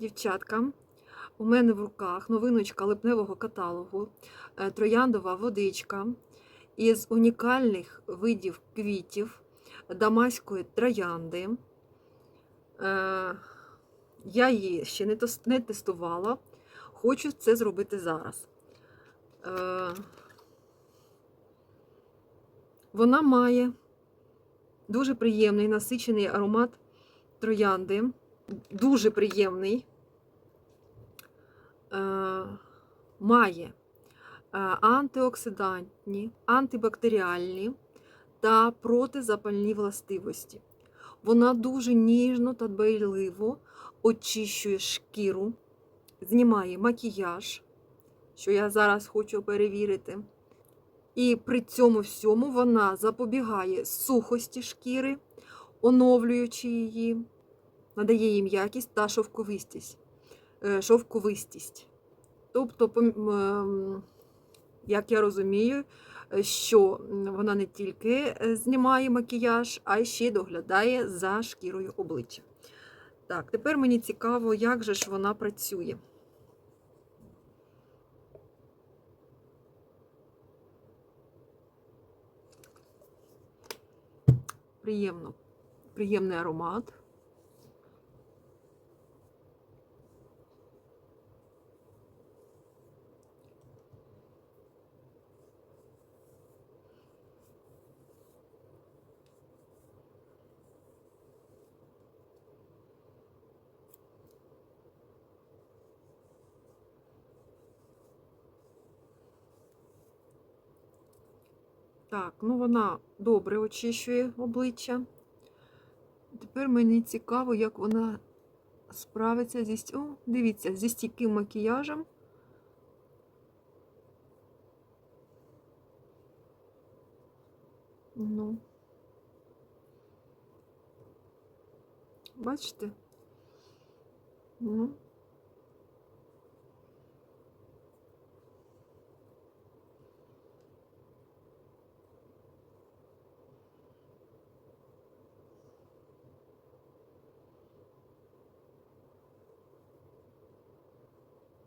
дівчатка, у мене в руках новиночка липневого каталогу, е, трояндова водичка із унікальних видів квітів дамаської троянди. Е, Я її ще не тестувала, хочу це зробити зараз. Е, Вона має дуже приємний насичений аромат троянди, дуже приємний. Е, Має е, антиоксидантні, антибактеріальні та протизапальні властивості. Вона дуже ніжно та дбайливо очищує шкіру, знімає макіяж, що я зараз хочу перевірити. І при цьому всьому вона запобігає сухості шкіри, оновлюючи її, надає їй м'якість та шовковистість. е, шовковистість. Тобто, ем, як я розумію, що вона не тільки е, знімає макіяж, а й ще доглядає за шкірою обличчя. Так, тепер мені цікаво, як же ж вона працює. Приємно, приємний аромат. Так, ну вона добре очищує обличчя. Тепер мені цікаво, як вона справиться зі О, дивіться, зі стійким макіяжем. Ну. Бачите? Ну.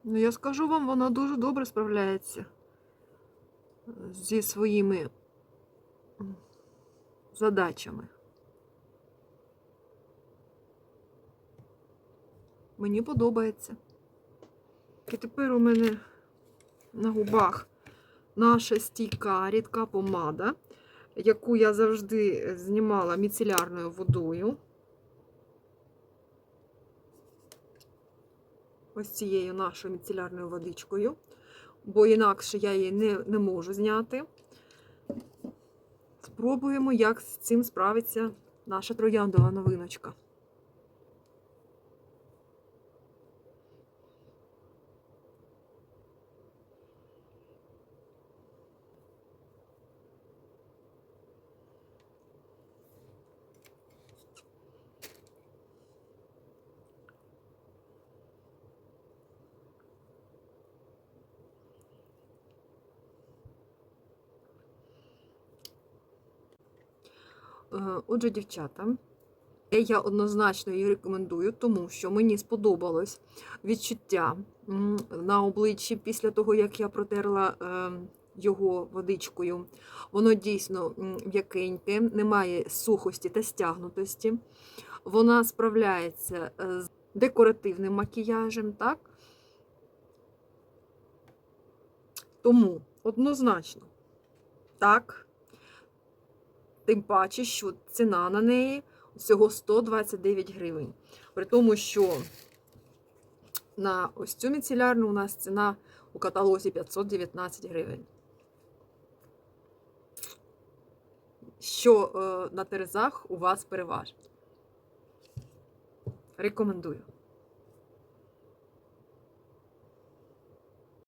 Ну, я скажу вам, вона дуже добре справляється е, зі своїми задачами. Мені подобається. І тепер у мене на губах наша стійка рідка помада, яку я завжди знімала міцелярною водою. Ось цією нашою міцелярною водичкою, бо інакше я її не, не можу зняти. Спробуємо, як з цим справиться наша трояндова новиночка. Отже, дівчата, я однозначно її рекомендую, тому що мені сподобалось відчуття на обличчі після того, як я протерла е, його водичкою. Воно дійсно м'якеньке, немає сухості та стягнутості. Вона справляється е, з декоративним макіяжем, так? Тому однозначно, так. Тим паче, що ціна на неї всього 129 гривень. При тому, що на ось цю міцелярну у нас ціна у каталозі 519 гривень. Що е, на терезах у вас переважить. Рекомендую.